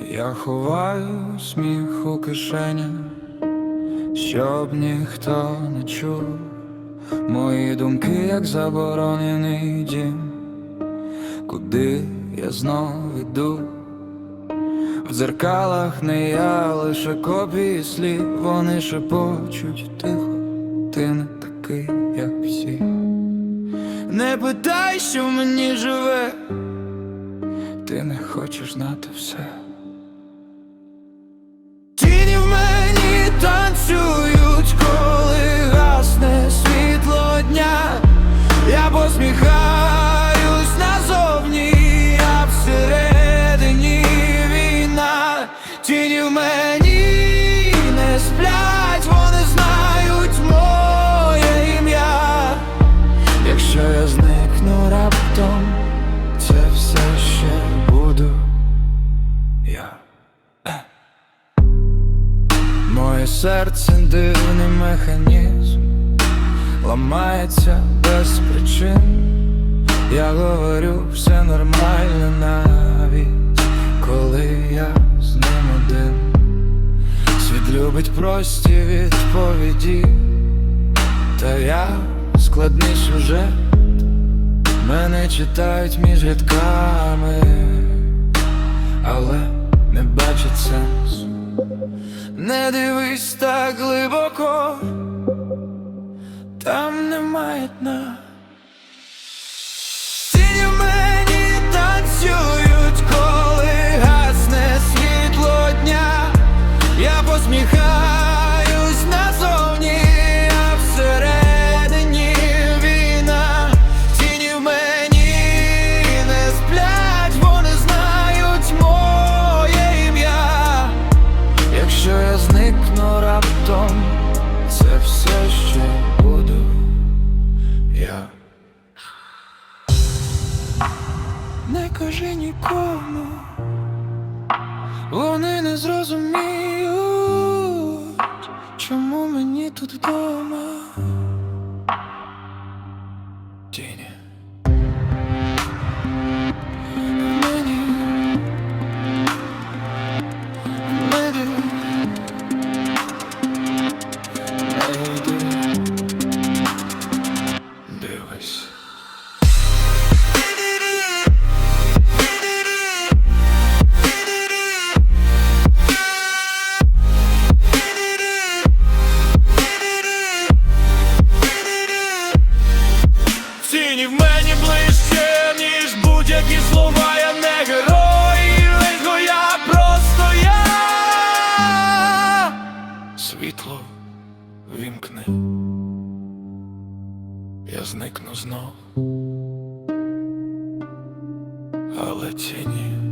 Я ховаю сміх у кишенях, щоб ніхто не чув мої думки, як заборонений дім, куди я знов іду. В дзеркалах не я, лише копії слів, вони шепочуть тихо, ти не такий, як всі. Не питай, що мені живе, ти не хочеш знати все. Я зникну раптом, це все ще буду я. Моє серце дивний механізм, ламається без причин. Я говорю, все нормально навіть, коли я з ним один. Світ любить прості відповіді, та я складний сюжет. Мене читають між рядками, але не бачать сенс. Не дивись так глибоко, там немає дна. Тіні в мені танцюють, коли гасне світло дня. Я посміхаюсь кажи нікому, вони не зрозуміють, чому мені тут вдома. Тіні. Мені. Будь-які слова, я не герой, лихо я просто я. Світло вімкни, я зникну знов, але тіні